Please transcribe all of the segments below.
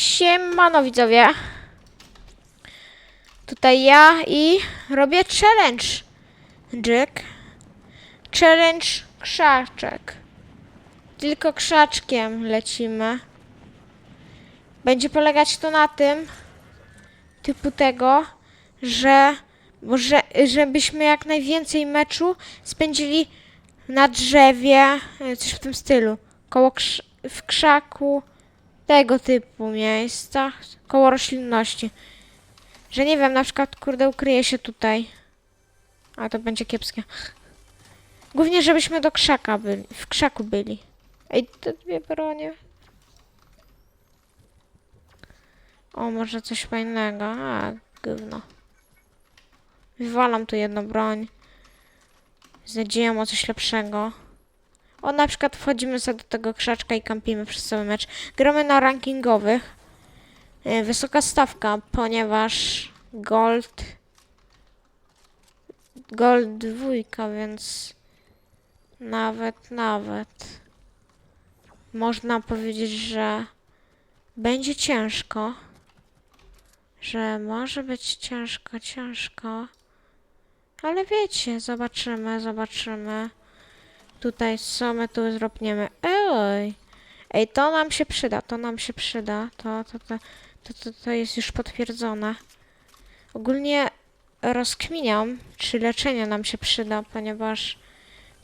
Siemano widzowie. Tutaj ja i robię challenge. Jack. Challenge krzaczek. Tylko krzaczkiem lecimy. Będzie polegać to na tym, typu tego, że może, żebyśmy jak najwięcej meczu spędzili na drzewie, coś w tym stylu, koło krz w krzaku, tego typu miejscach, koło roślinności. Że nie wiem, na przykład, kurde, ukryje się tutaj. A to będzie kiepskie. Głównie, żebyśmy do krzaka byli, w krzaku byli. Ej, te dwie bronie. O, może coś fajnego. A, gówno. Wywalam tu jedną broń. Z nadzieją o coś lepszego. O, na przykład wchodzimy sobie do tego krzaczka i kampimy przez cały mecz. Gramy na rankingowych. E, Wysoka stawka, ponieważ gold... Gold dwójka, więc... Nawet, nawet... Można powiedzieć, że... Będzie ciężko. Że może być ciężko, ciężko. Ale wiecie, zobaczymy, zobaczymy. Tutaj co tu zrobniemy? Ej! Ej, to nam się przyda, to nam się przyda. To, to, to, to, to, to jest już potwierdzone. Ogólnie rozkminiam, czy leczenie nam się przyda, ponieważ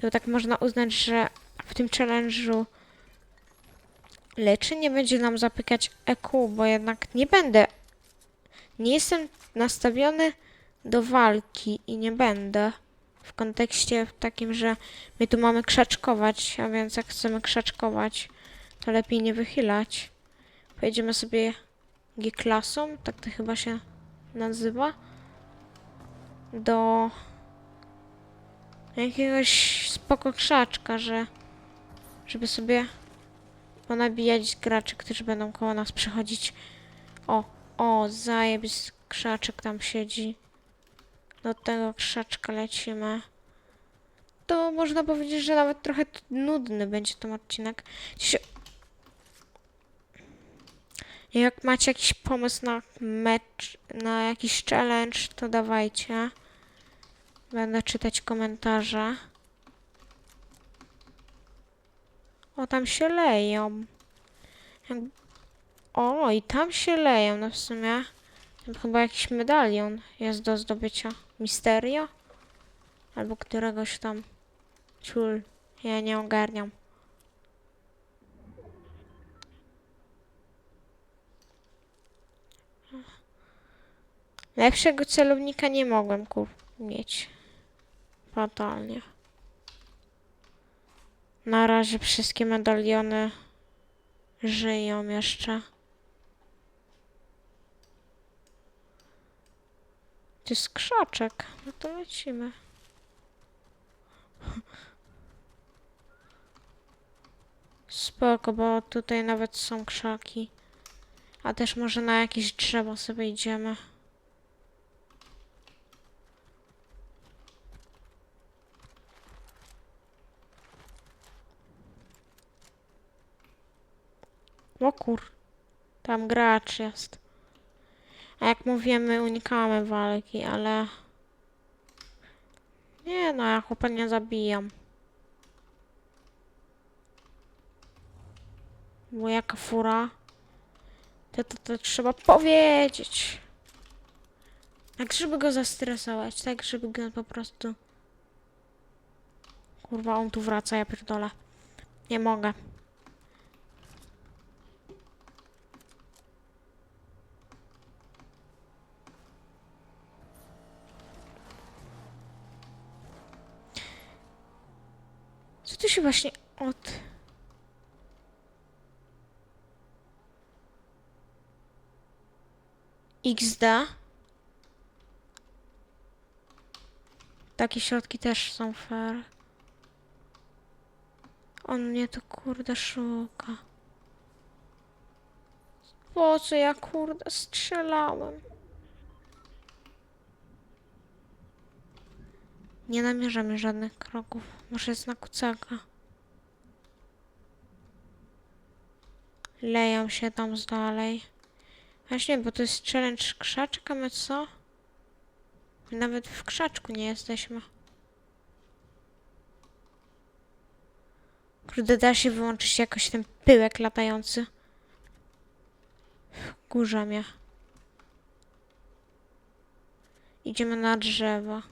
to tak można uznać, że w tym challenge'u leczenie będzie nam zapykać EQ, bo jednak nie będę. Nie jestem nastawiony do walki i nie będę. W kontekście takim, że my tu mamy krzaczkować, a więc jak chcemy krzaczkować, to lepiej nie wychylać. Pojedziemy sobie G-klasą, tak to chyba się nazywa, do jakiegoś spoko krzaczka, że żeby sobie ponabijać graczy, którzy będą koło nas przechodzić. O, o, zajebis krzaczek tam siedzi. Do tego krzaczka lecimy. To można powiedzieć, że nawet trochę nudny będzie ten odcinek. Jak macie jakiś pomysł na mecz, na jakiś challenge, to dawajcie. Będę czytać komentarze. O, tam się leją. O, i tam się leją, no w sumie. Tam chyba jakiś medalion jest do zdobycia. Misterio? Albo któregoś tam. Ciul. Ja nie ogarniam. Lepszego celownika nie mogłem kur mieć. Fatalnie. Na razie wszystkie medaliony żyją jeszcze. To jest krzaczek. No to lecimy. Spoko, bo tutaj nawet są krzaki. A też może na jakieś drzewo sobie idziemy. O kur... Tam gracz jest. A jak mówiłem, my unikamy walki, ale... Nie no, ja chłopa nie zabijam. Bo jaka fura. To, to, to trzeba powiedzieć. Tak, żeby go zastresować, tak, żeby go po prostu... Kurwa, on tu wraca, ja pierdolę. Nie mogę. Tu się właśnie od... XD? Takie środki też są fair. On mnie tu kurde szuka. Po co ja kurde strzelałem? Nie namierzamy żadnych kroków. Może jest na kucaka. Leją się tam z dalej. Właśnie, bo to jest challenge krzaczka, my co? Nawet w krzaczku nie jesteśmy. Kurde, da się wyłączyć jakoś ten pyłek latający. Kurza mnie. Idziemy na drzewo.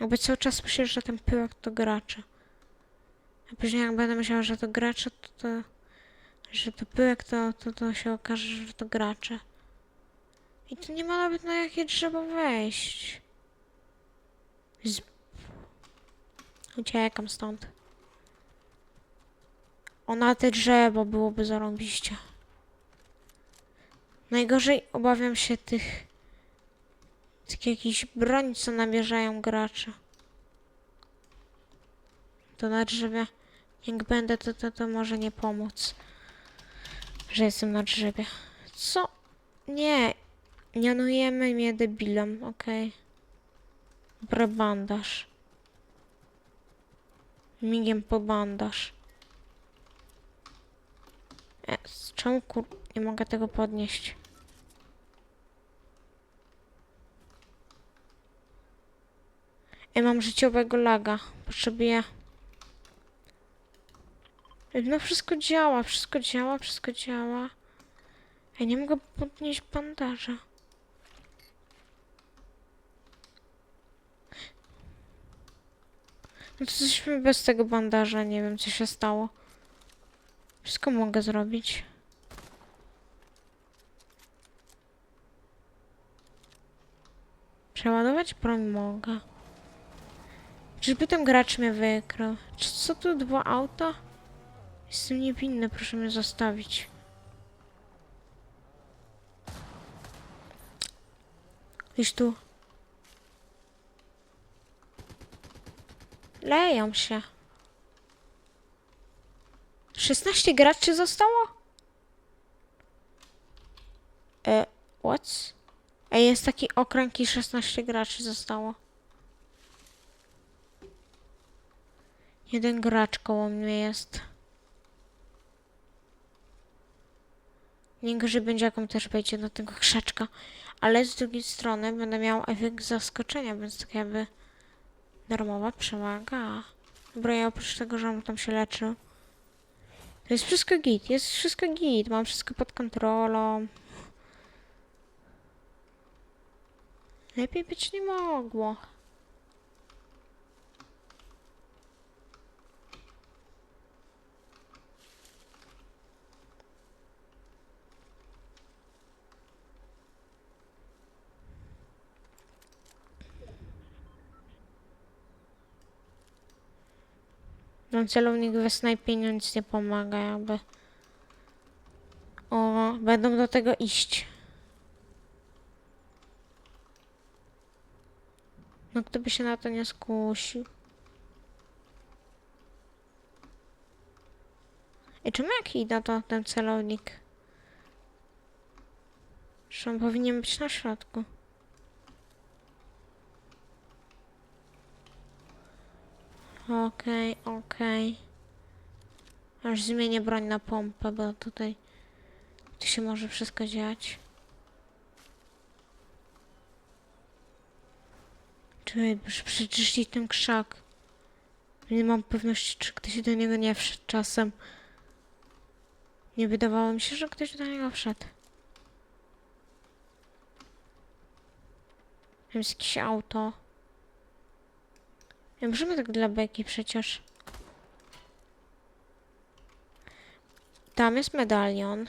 Jakby cały czas myślę, że ten pyłek to gracze. A później jak będę myślała, że to gracze, to, to że to pyłek, to, to, to się okaże, że to gracze. I tu nie ma nawet na jakie drzewo wejść. Z... Uciekam stąd. O, na te drzewo byłoby zarąbiście. Najgorzej obawiam się tych... Tych jakichś broń, co namierzają gracze. To na drzewie. Jak będę, to, to, to może nie pomóc. Że jestem na drzewie. Co? Nie. Nie nujemy mnie debilem, okej. Okay. bandaż. Migiem po bandaż. E, czemu kur... Nie mogę tego podnieść. Ja mam życiowego laga. Potrzebuję... No wszystko działa, wszystko działa, wszystko działa. Ja nie mogę podnieść bandaża. No to jesteśmy bez tego bandaża, nie wiem co się stało. Wszystko mogę zrobić. Przeładować broń mogę. Czyżby ten gracz mnie wykrył? Czy co tu dwa auta? Jestem niewinny, proszę mnie zostawić. Iż tu. Leją się. 16 graczy zostało? E, what? Ej, jest taki okręg i 16 graczy zostało. Jeden gracz koło mnie jest. Najgorzej będzie, jak on też wejdzie do tego krzaczka. Ale z drugiej strony będę miał efekt zaskoczenia, więc tak jakby darmowa przewaga. Dobra, ja oprócz tego, że on tam się leczył. To jest wszystko git, jest wszystko git, mam wszystko pod kontrolą. Lepiej być nie mogło. No celownik we snajpieniu nic nie pomaga jakby. O, będą do tego iść. No kto by się na to nie skusił? I czemu jak idę to ten celownik? Że on powinien być na środku. Okej, okej. Aż zmienię broń na pompę, bo tutaj tu się może wszystko dziać. Czekaj, muszę przeczyścić ten krzak. Nie mam pewności, czy ktoś do niego nie wszedł czasem. Nie wydawało mi się, że ktoś do niego wszedł. Jest jakieś auto. Nie możemy tak dla beki przecież. Tam jest medalion.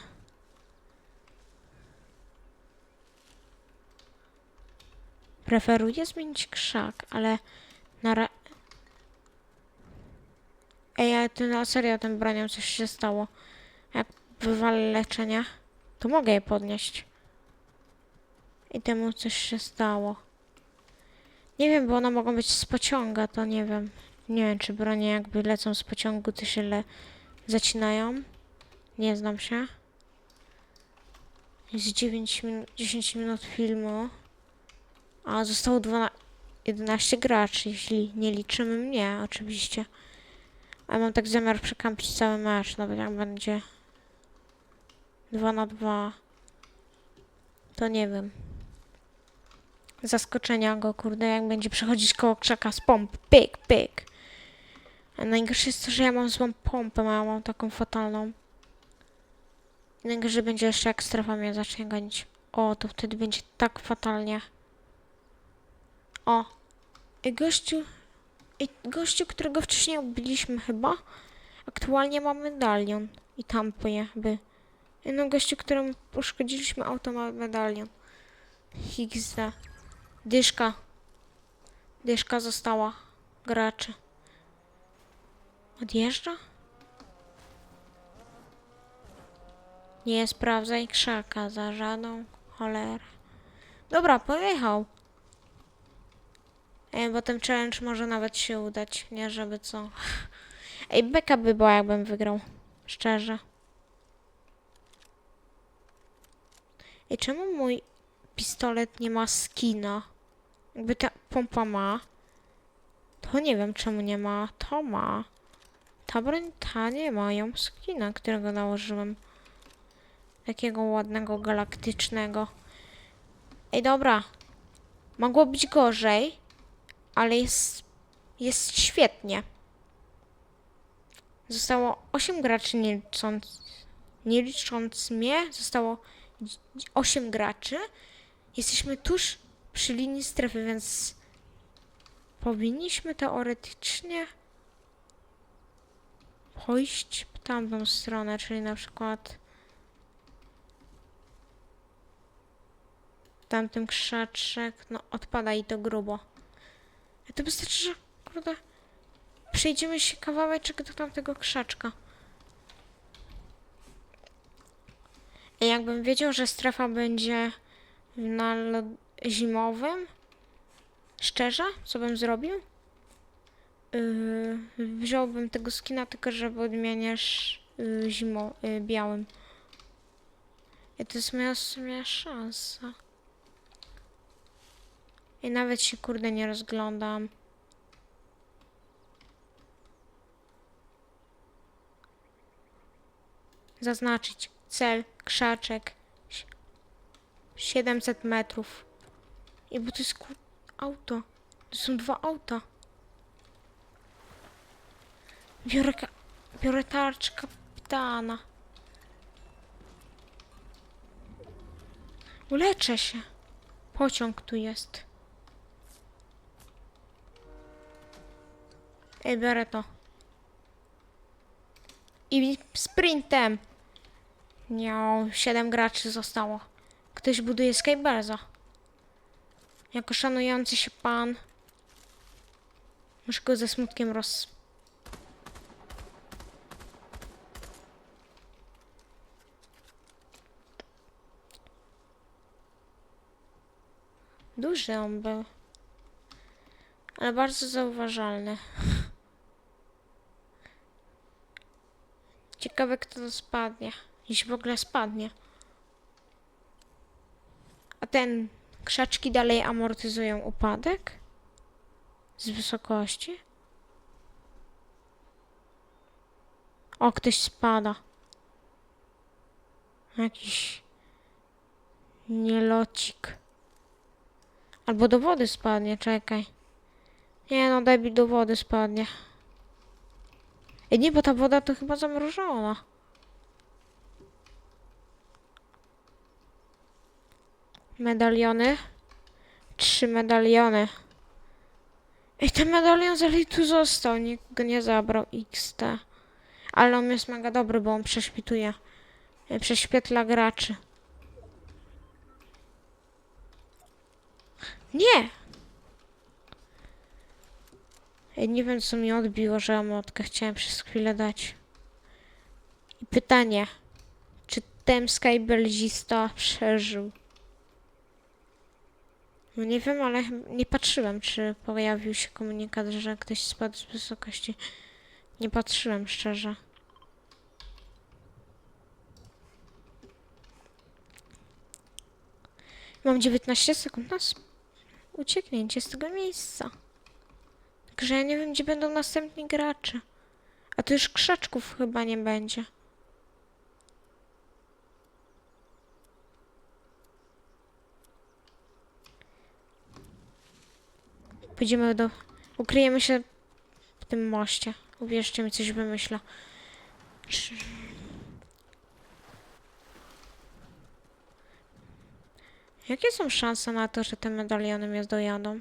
Preferuję zmienić krzak, ale na ra... Ej, ale ty na serio tym bronią coś się stało. Jak wywalę leczenia, to mogę je podnieść. I temu coś się stało. Nie wiem, bo one mogą być z pociąga, to nie wiem. Nie wiem, czy bronie jakby lecą z pociągu, to się le... zacinają. Nie znam się. Jest 9 minut, 10 minut filmu. A zostało 12, 11 graczy, jeśli nie liczymy mnie, oczywiście. A mam tak zamiar przekampić cały mecz, nawet jak będzie 2 na 2. To nie wiem. Zaskoczenia go, kurde, jak będzie przechodzić koło krzaka z pomp. Pyk, pyk. A najgorsze jest to, że ja mam złą pompę, ja mam taką fatalną. Najgorzej będzie jeszcze jak strefa mnie zacznie gonić. O, to wtedy będzie tak fatalnie. O. I gościu... I gościu, którego wcześniej ubiliśmy chyba, aktualnie ma medalion. I tam pojechałby. No gościu, któremu uszkodziliśmy auto ma medalion. XD. Dyszka. Dyszka została. Graczy. Odjeżdża? Nie sprawdzaj krzaka za żadną cholerę. Dobra, pojechał. Ej, bo ten challenge może nawet się udać. Nie, żeby co. Ej, beka by była, jakbym wygrał. Szczerze. Ej, czemu mój pistolet nie ma skina? Jakby ta pompa ma. To nie wiem, czemu nie ma. To ma. Ta broń, ta nie ma. Ją skina, którego nałożyłem. Takiego ładnego, galaktycznego. Ej, dobra. Mogło być gorzej, ale jest, jest świetnie. Zostało 8 graczy, nie licząc, nie licząc mnie. Zostało 8 graczy. Jesteśmy tuż przy linii strefy, więc powinniśmy teoretycznie pójść w tamtą stronę, czyli na przykład tamtym krzaczek, no odpada i to grubo. A to wystarczy, że kurde, przejdziemy się kawałeczek do tamtego krzaczka. I jakbym wiedział, że strefa będzie na zimowym, szczerze, co bym zrobił? Yy, wziąłbym tego skina, tylko żeby odmieniasz yy, yy, białym. I to jest moja sumie szansa. I nawet się kurde nie rozglądam. Zaznaczyć cel, krzaczek. Si- 700 metrów. I bo to jest kur... auto. To są dwa auta. Biorę, ka- biorę tarczę kapitana. Uleczę się. Pociąg tu jest. Ej, biorę to. I sprintem. Nie, siedem graczy zostało. Ktoś buduje Skybarza. Jako szanujący się pan. Muszę go ze smutkiem roz... Duży on był. Ale bardzo zauważalny. Ciekawe kto to spadnie. Jeśli w ogóle spadnie. A ten krzaczki dalej amortyzują upadek? Z wysokości? O, ktoś spada. Jakiś nielocik. Albo do wody spadnie, czekaj. Nie no, debil do wody spadnie. Ej, nie, bo ta woda to chyba zamrożona. Medaliony. Trzy medaliony. Ej, ten medalion zali tu został, nikt go nie zabrał. XT. Ale on jest mega dobry, bo on prześwituje. e, Prześwietla graczy. Nie! Ej, nie wiem, co mi odbiło, że emotkę chciałem przez chwilę dać. I pytanie. Czy ten skybelzista przeżył? No nie wiem, ale nie patrzyłem, czy pojawił się komunikat, że ktoś spadł z wysokości. Nie patrzyłem, szczerze. Mam 19 sekund na ucieknięcie z tego miejsca. Także ja nie wiem, gdzie będą następni gracze. A to już krzaczków chyba nie będzie. Pójdziemy do... Ukryjemy się w tym moście. Uwierzcie mi, coś wymyślę. Czy- Jakie są szanse na to, że te medaliony mnie dojadą?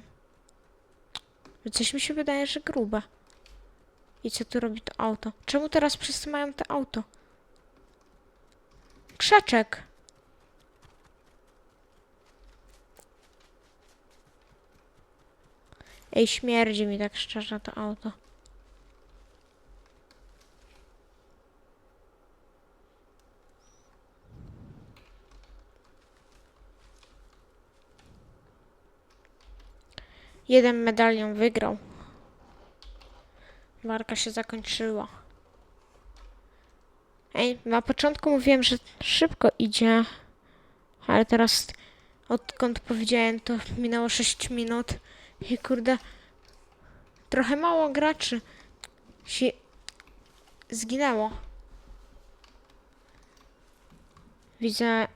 Coś mi się wydaje, że grube. I co tu robi to auto? Czemu teraz wszyscy mają te auto? Krzaczek. Ej, śmierdzi mi tak szczerze to auto. Jeden medalion wygrał. Walka się zakończyła. Ej, na początku mówiłem, że szybko idzie, ale teraz odkąd powiedziałem, to minęło 6 minut i kurde, trochę mało graczy się zginęło. Widzę,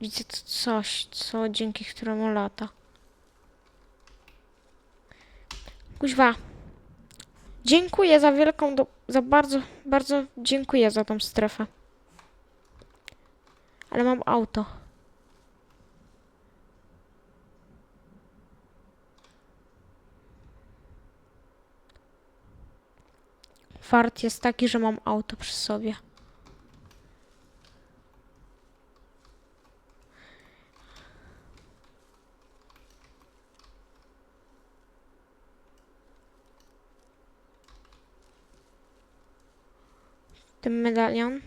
widzę coś, co dzięki któremu lata. Kuźwa. Dziękuję za wielką, do, za bardzo, bardzo dziękuję za tą strefę. Ale mam auto. Fart jest taki, że mam auto przy sobie. Ten medalion.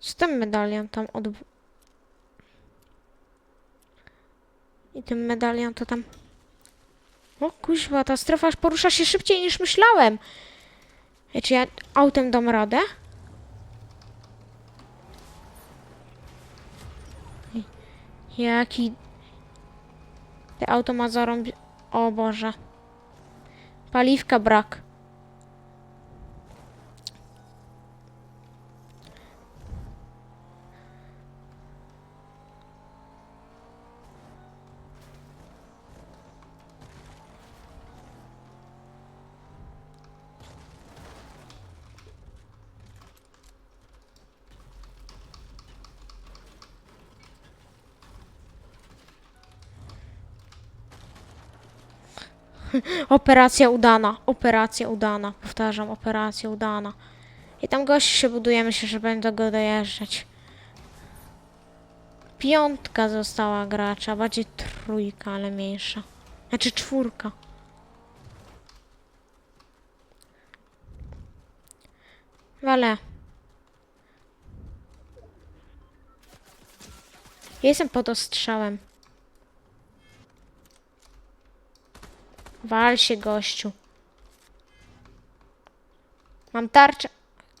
Co ten medalion tam od... I ten medalion to tam... O kuźwa, ta strefa aż porusza się szybciej niż myślałem. Ej, czy ja autem dam radę? Jaki... Te auto ma zarąbi... O Boże. Paliwka brak. Operacja udana, operacja udana. Powtarzam, operacja udana. I tam gości się budujemy się, że będę go dojeżdżać. Piątka została gracza, bardziej trójka, ale mniejsza. Znaczy czwórka. Wale. Ja jestem pod ostrzałem. Wal się, gościu. Mam tarczę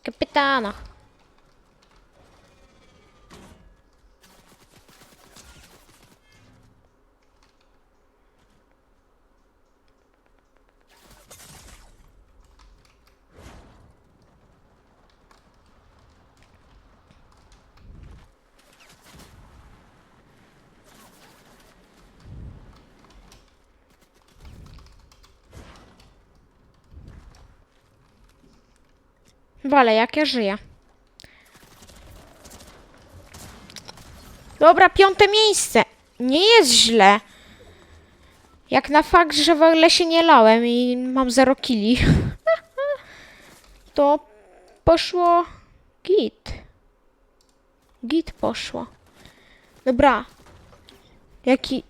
kapitana. Wale, jak ja żyję. Dobra, piąte miejsce. Nie jest źle. Jak na fakt, że w lesie nie lałem i mam 0 kili. to poszło git. Git poszło. Dobra. Jaki...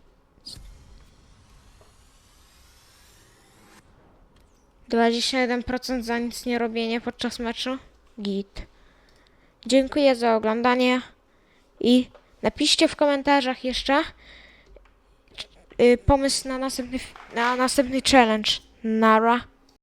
21% za nic nie robienie podczas meczu. Git. Dziękuję za oglądanie i napiszcie w komentarzach jeszcze y, pomysł na następny, na następny challenge. Nara.